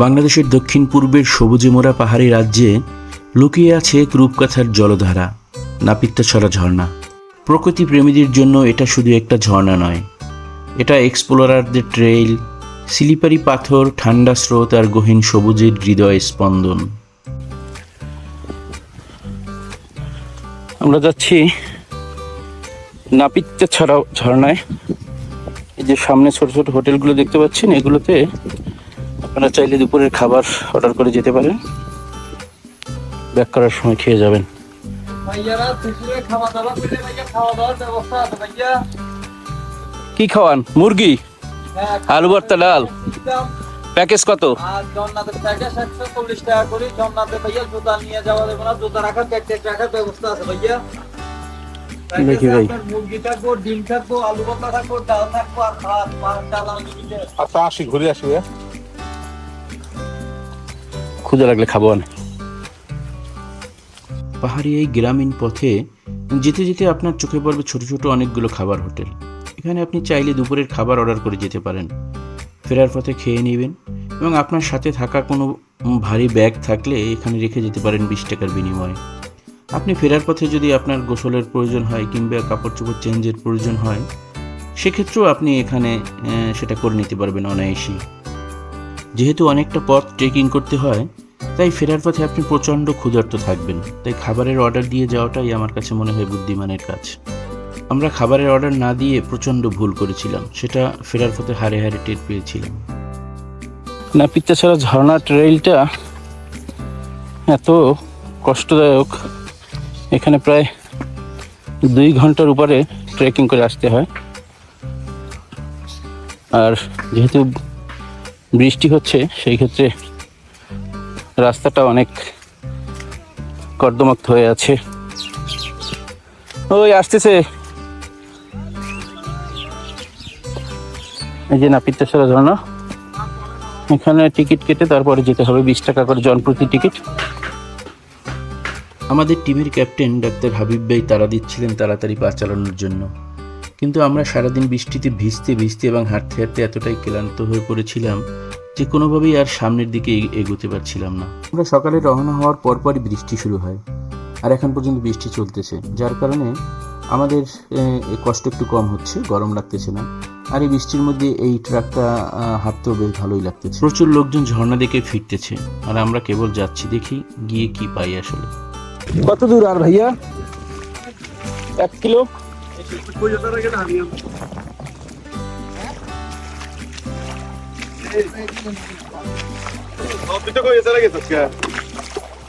বাংলাদেশের দক্ষিণ পূর্বের সবুজে মোড়া পাহাড়ি রাজ্যে লুকিয়ে আছে রূপকথার জলধারা নাপিত্তাছড়া ঝর্ণা। প্রকৃতি প্রেমীদের জন্য এটা শুধু একটা ঝর্ণা নয়। এটা এক্সপ্লোরারদের ট্রেইল স্লিপারি পাথর, ঠান্ডা স্রোত আর গহীন সবুজের হৃদয় স্পন্দন। আমরা যাচ্ছি নাপিত্যা ছড়া ঝর্ণায়। এই যে সামনে ছোট ছোট হোটেলগুলো দেখতে পাচ্ছেন, এগুলোতে আপনারা চাইলে দুপুরের খাবার অর্ডার করে যেতে পারেন। ব্যাক করার সময় খেয়ে যাবেন। কি খাওয়ান? মুরগি? হ্যাঁ আলু ভর্তা ডাল? প্যাকেজ কত? আর জন্নাতের প্যাকেজ একশো চল্লিশ টাকা করে। জন্নাতে ভাইয়া জুতা নিয়ে যাওয়া যাবে না রাখার প্যাকেট ব্যবস্থা আছে ভাইয়া। দেখি ভাই। ক্ষুদা লাগলে খাব না পাহাড়ি এই গ্রামীণ পথে যেতে যেতে আপনার চোখে পড়বে ছোট ছোট অনেকগুলো খাবার হোটেল। এখানে আপনি চাইলে দুপুরের খাবার অর্ডার করে যেতে পারেন। ফেরার পথে খেয়ে নেবেন এবং আপনার সাথে থাকা কোনো ভারী ব্যাগ থাকলে এখানে রেখে যেতে পারেন বিশ টাকার বিনিময়ে। আপনি ফেরার পথে যদি আপনার গোসলের প্রয়োজন হয় কিংবা কাপড় চোপড় চেঞ্জের প্রয়োজন হয়, সেক্ষেত্রেও আপনি এখানে সেটা করে নিতে পারবেন অনায়াসেই। যেহেতু অনেকটা পথ ট্রেকিং করতে হয় তাই ফেরার পথে আপনি প্রচণ্ড ক্ষুধার্ত থাকবেন। তাই খাবারের অর্ডার দিয়ে যাওয়াটাই আমার কাছে মনে হয় বুদ্ধিমানের কাজ। আমরা খাবারের অর্ডার না দিয়ে প্রচণ্ড ভুল করেছিলাম। সেটা ফেরার পথে হারে হারে টের পেয়েছিলাম। না ছাড়া ঝর্ণা ট্রেইলটা এত কষ্টদায়ক। এখানে প্রায় দুই ঘণ্টার উপরে ট্রেকিং করে আসতে হয়। আর যেহেতু বৃষ্টি হচ্ছে, সেই ক্ষেত্রে রাস্তাটা অনেক কর্দমাক্ত হয়ে আছে। ওই আসতেছে। এই যে নাপিতেশ্বরা ঝর্ণা। এখানে টিকিট কেটে তারপরে যেতে হবে। বিশ টাকা করে জনপ্রতি টিকিট। আমাদের টিমের ক্যাপ্টেন ডাক্তার হাবিব ভাই তারা দিচ্ছিলেন তাড়াতাড়ি পা চালানোর জন্য। কিন্তু আমরা সারাদিন বৃষ্টিতে ভিজতে ভিজতে এবং হাঁটতে হাঁটতে এতটাই ক্লান্ত হয়ে পড়েছিলাম যে কোনোভাবেই আর সামনের দিকে এগ- এগোতে পারছিলাম না। আমরা সকালে রওনা হওয়ার পরপরই বৃষ্টি শুরু হয় আর এখন পর্যন্ত বৃষ্টি চলতেছে যার কারণে আমাদের কষ্ট একটু কম হচ্ছে গরম লাগতেছে না আর এই বৃষ্টির মধ্যে এই ট্রাকটা হাঁটতেও বেশ ভালোই লাগতেছে। প্রচুর লোকজন ঝর্ণা দেখে ফিরতেছে আর আমরা কেবল যাচ্ছি দেখি গিয়ে কি পাই আসলে। কত দূর আর ভাইয়া? এক কিলো?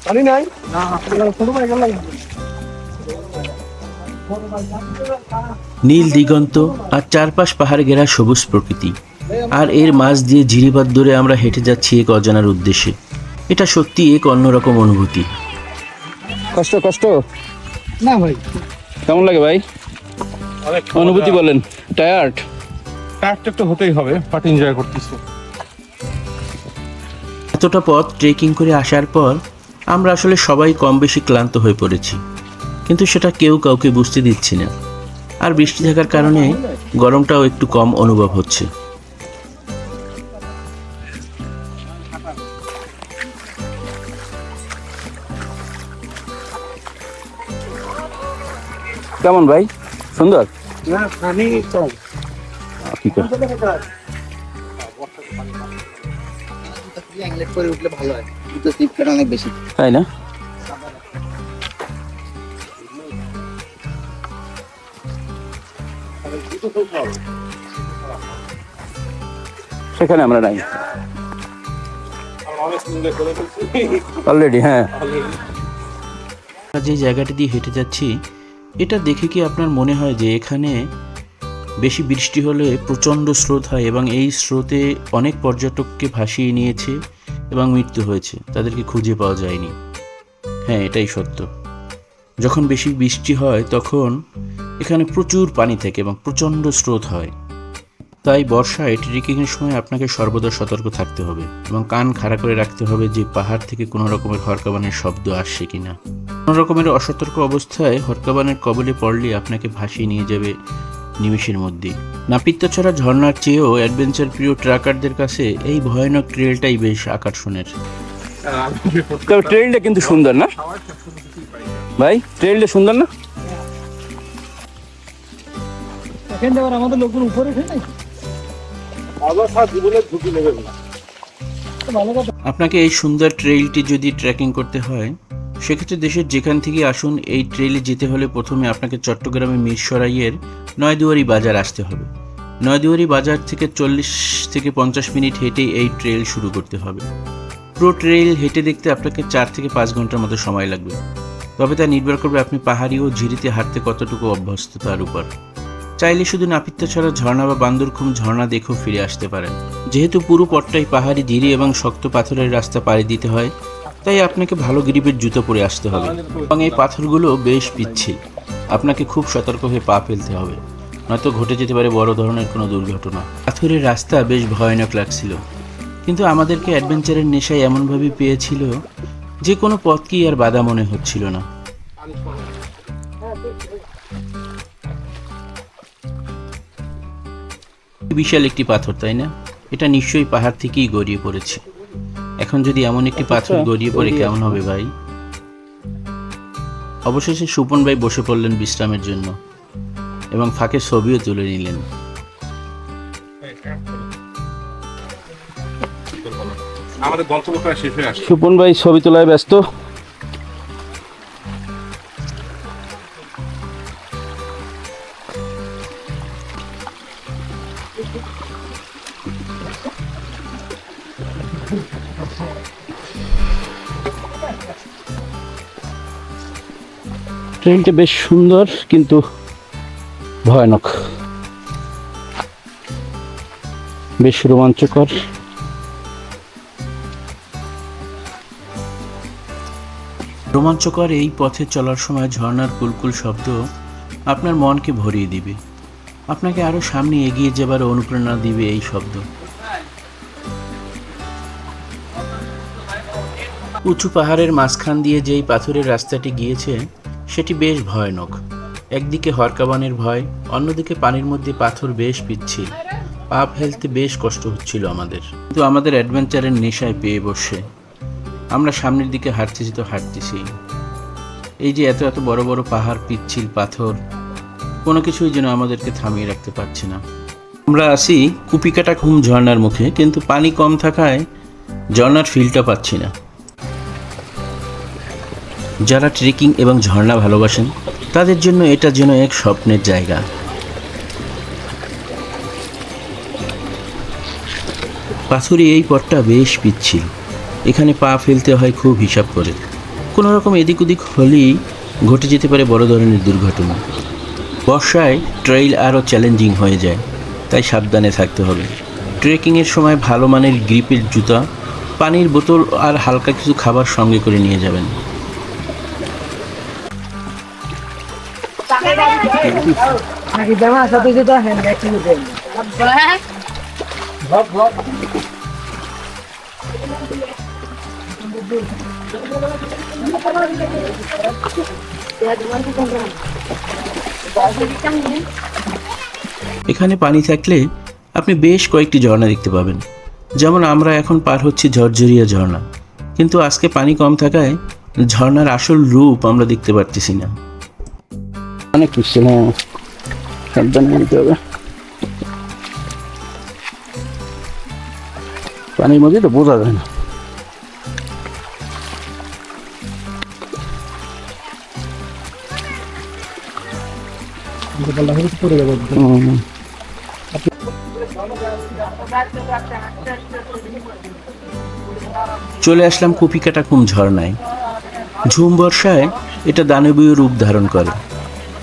পানি নাই নীল দিগন্ত আর চারপাশ পাহাড় ঘেরা সবুজ প্রকৃতি। আর এর মাঝ দিয়ে ঝিরিবাদ ধরে আমরা হেঁটে যাচ্ছি এক অজানার উদ্দেশ্যে। এটা সত্যি এক অন্যরকম অনুভূতি। কষ্ট কষ্ট? না ভাই। কেমন লাগে ভাই? অনুভূতি বলেন টায়ার্ড টায়ারটা একটু হতেই হবে বাট এনজয় করতেছি। এতটা পথ ট্রেকিং করে আসার পর আমরা আসলে সবাই কম বেশি ক্লান্ত হয়ে পড়েছি। কিন্তু সেটা কেউ কাউকে বুঝতে দিচ্ছি না। আর বৃষ্টি থাকার কারণে গরমটাও একটু কম অনুভব হচ্ছে। কেমন ভাই? সুন্দর? হয় তাই না? সেখানে আমরা নাই। অলরেডি হ্যাঁ। যে জায়গাটা দিয়ে হেঁটে যাচ্ছি এটা দেখে কি আপনার মনে হয় যে এখানে বেশি বৃষ্টি হলে প্রচণ্ড স্রোত হয় এবং এই স্রোতে অনেক পর্যটককে ভাসিয়ে নিয়েছে এবং মৃত্যু হয়েছে? তাদেরকে খুঁজে পাওয়া যায়নি। হ্যাঁ এটাই সত্য। যখন বেশি বৃষ্টি হয়, তখন এখানে প্রচুর পানি থাকে এবং প্রচণ্ড স্রোত হয়। তাই বর্ষায় ট্রেকিংয়ের সময় আপনাকে সর্বদা সতর্ক থাকতে হবে এবং কান খাড়া করে রাখতে হবে যে পাহাড় থেকে কোনো রকমের হরকাবানের শব্দ আসছে কিনা। কোনো রকমের অসতর্ক অবস্থায় হরকাবানের কবলে পড়লে আপনাকে ভাসিয়ে নিয়ে যাবে নিমেষের মধ্যেই নাপিত্যছড়া ঝর্নার চেয়েও অ্যাডভেঞ্চার প্রিয় ট্রাকারদের কাছে এই ভয়ানক ট্রেলটাই বেশ আকর্ষণের। তবে ট্রেলটা কিন্তু সুন্দর না? ভাই ট্রেলটা সুন্দর না? এখানে আমাদের লোকগুলো উপরে নাই জীবনে ঝুঁকি নেবেন না। আপনাকে এই সুন্দর ট্রেইলটি যদি ট্রেকিং করতে হয়, সেক্ষেত্রে দেশের যেখান থেকে আসুন, এই ট্রেইলে যেতে হলে প্রথমে আপনাকে চট্টগ্রামের মিরসরাইয়ের নয়দুয়ারি বাজার আসতে হবে। নয়দুয়ারি বাজার থেকে চল্লিশ থেকে পঞ্চাশ মিনিট হেঁটে এই ট্রেইল শুরু করতে হবে। পুরো ট্রেইল হেঁটে দেখতে আপনাকে চার থেকে পাঁচ ঘণ্টার মতো সময় লাগবে। তবে তা নির্ভর করবে আপনি পাহাড়ি ও ঝিরিতে হাঁটতে কতটুকু অভ্যস্ত তার উপর। চাইলে শুধু নাপিত্য ছাড়া ঝর্ণা বা বান্দরখুম ঝর্ণা দেখেও ফিরে আসতে পারেন। যেহেতু পুরো পথটাই পাহাড়ি, ধীরে এবং শক্ত পাথরের রাস্তা পাড়ি দিতে হয়, তাই আপনাকে ভালো গ্রিপের জুতো পরে আসতে হবে এবং এই পাথরগুলো বেশ পিচ্ছিল। আপনাকে খুব সতর্ক হয়ে পা ফেলতে হবে, নয়তো ঘটে যেতে পারে বড় ধরনের কোনো দুর্ঘটনা। পাথরের রাস্তা বেশ ভয়ানক লাগছিল, কিন্তু আমাদেরকে অ্যাডভেঞ্চারের নেশায় এমনভাবে পেয়েছিল যে কোনো পথকেই আর বাধা মনে হচ্ছিল না। বিশাল একটি পাথর তাই না? এটা নিশ্চয়ই পাহাড় থেকেই গড়িয়ে পড়েছে। এখন যদি এমন একটি পাথর গড়িয়ে পড়ে কেমন হবে ভাই? অবশেষে সুপন ভাই বসে পড়লেন বিশ্রামের জন্য এবং ফাঁকে ছবিও তুলে নিলেন। হয়ে সুপন ভাই ছবি তোলায় ব্যস্ত। ট্রেনটা বেশ সুন্দর, কিন্তু ভয়ানক। বেশ রোমাঞ্চকর। রোমাঞ্চকর এই পথে চলার সময় ঝর্ণার কুলকুল শব্দ আপনার মনকে ভরিয়ে দিবে। আপনাকে আরও সামনে এগিয়ে যাবার অনুপ্রেরণা দিবে এই শব্দ। উঁচু পাহাড়ের মাঝখান দিয়ে যেই পাথরের রাস্তাটি গিয়েছে, সেটি বেশ ভয়ানক। একদিকে হরকাবানের ভয়, অন্যদিকে পানির মধ্যে পাথর বেশ পিচ্ছিল। পা ফেলতে বেশ কষ্ট হচ্ছিল আমাদের। কিন্তু আমাদের অ্যাডভেঞ্চারের নেশায় পেয়ে বসে। আমরা সামনের দিকে হাঁটতেছি তো হাঁটতেছি। এই যে এত এত বড় বড় পাহাড়, পিচ্ছিল পাথর, কোনো কিছুই যেন আমাদেরকে থামিয়ে রাখতে পারছে না। আমরা আসি কুপিকাটা ঘুম ঝর্নার মুখে, কিন্তু পানি কম থাকায় ঝর্ণার ফিলটা পাচ্ছি না। যারা ট্রেকিং এবং ঝর্ণা ভালোবাসেন, তাদের জন্য এটা যেন এক স্বপ্নের জায়গা। পাথুরি এই পথটা বেশ পিচ্ছিল। এখানে পা ফেলতে হয় খুব হিসাব করে। কোনো রকম এদিক ওদিক হলেই ঘটে যেতে পারে বড় ধরনের দুর্ঘটনা। বর্ষায় ট্রেইল আরও চ্যালেঞ্জিং হয়ে যায়, তাই সাবধানে থাকতে হবে। ট্রেকিংয়ের সময় ভালো মানের গ্রিপের জুতা, পানির বোতল আর হালকা কিছু খাবার সঙ্গে করে নিয়ে যাবেন। নাকি জামা সাথে যেটা হ্যান্ড একটু দেন ভাব ভাব এখানে পানি থাকলে আপনি বেশ কয়েকটি ঝর্ণা দেখতে পাবেন। যেমন আমরা এখন পার হচ্ছি ঝরঝরিয়া ঝর্ণা। কিন্তু আজকে পানি কম থাকায় ঝর্ণার আসল রূপ আমরা দেখতে পারতেছি না। অনেক কিছু সাবধানে নিতে হবে। পানির মধ্যে তো বোঝা যায় না। চলে আসলাম কুপিকাটাকুম ঝর্ণায়। ঝুম বর্ষায় এটা দানবীয় রূপ ধারণ করে।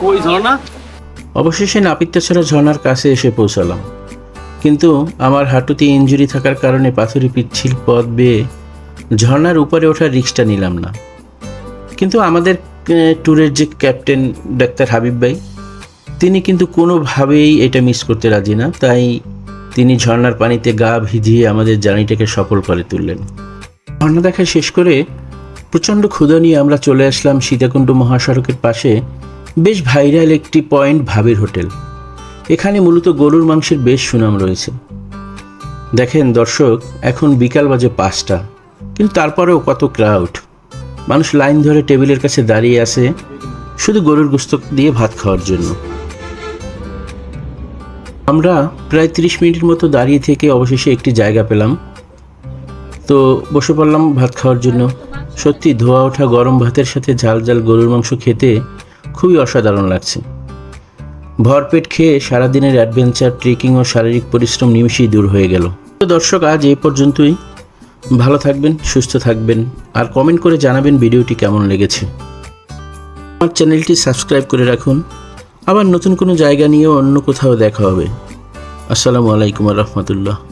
কই ঝর্ণা? অবশেষে নাপিত্যাছড়া ঝর্ণার কাছে এসে পৌঁছালাম। কিন্তু আমার হাঁটুতে ইঞ্জুরি থাকার কারণে পাথুরে পিচ্ছিল পথ বেয়ে ঝর্ণার উপরে ওঠার রিক্সটা নিলাম না। কিন্তু আমাদের ট্যুরের যে ক্যাপ্টেন ডাক্তার হাবিব ভাই, তিনি কিন্তু কোনোভাবেই এটা মিস করতে রাজি না। তাই তিনি ঝর্ণার পানিতে গা ভিজিয়ে আমাদের জার্নিটাকে সফল করে তুললেন। ঝর্ণা দেখা শেষ করে প্রচণ্ড ক্ষুধা নিয়ে আমরা চলে আসলাম সীতাকুণ্ড মহাসড়কের পাশে বেশ ভাইরাল একটি পয়েন্ট ভাবের হোটেল। এখানে মূলত গরুর মাংসের বেশ সুনাম রয়েছে। দেখেন দর্শক, এখন বিকাল বাজে পাঁচটা, কিন্তু তারপরেও কত ক্রাউড। মানুষ লাইন ধরে টেবিলের কাছে দাঁড়িয়ে আছে শুধু গরুর গোস্ত দিয়ে ভাত খাওয়ার জন্য। আমরা প্রায় তিরিশ মিনিটের মতো দাঁড়িয়ে থেকে অবশেষে একটি জায়গা পেলাম। তো বসে পড়লাম ভাত খাওয়ার জন্য। সত্যি ধোয়া ওঠা গরম ভাতের সাথে ঝাল ঝাল গরুর মাংস খেতে খুবই অসাধারণ লাগছে। ভরপেট খেয়ে সারাদিনের অ্যাডভেঞ্চার, ট্রেকিং ও শারীরিক পরিশ্রম নিমিশেই দূর হয়ে গেল। তো দর্শক, আজ এই পর্যন্তই। ভালো থাকবেন, সুস্থ থাকবেন, আর কমেন্ট করে জানাবেন ভিডিওটি কেমন লেগেছে। আমার চ্যানেলটি সাবস্ক্রাইব করে রাখুন। আবার নতুন কোনো জায়গা নিয়ে অন্য কোথাও দেখা হবে। আসসালামু আলাইকুম রহমতুল্লাহ।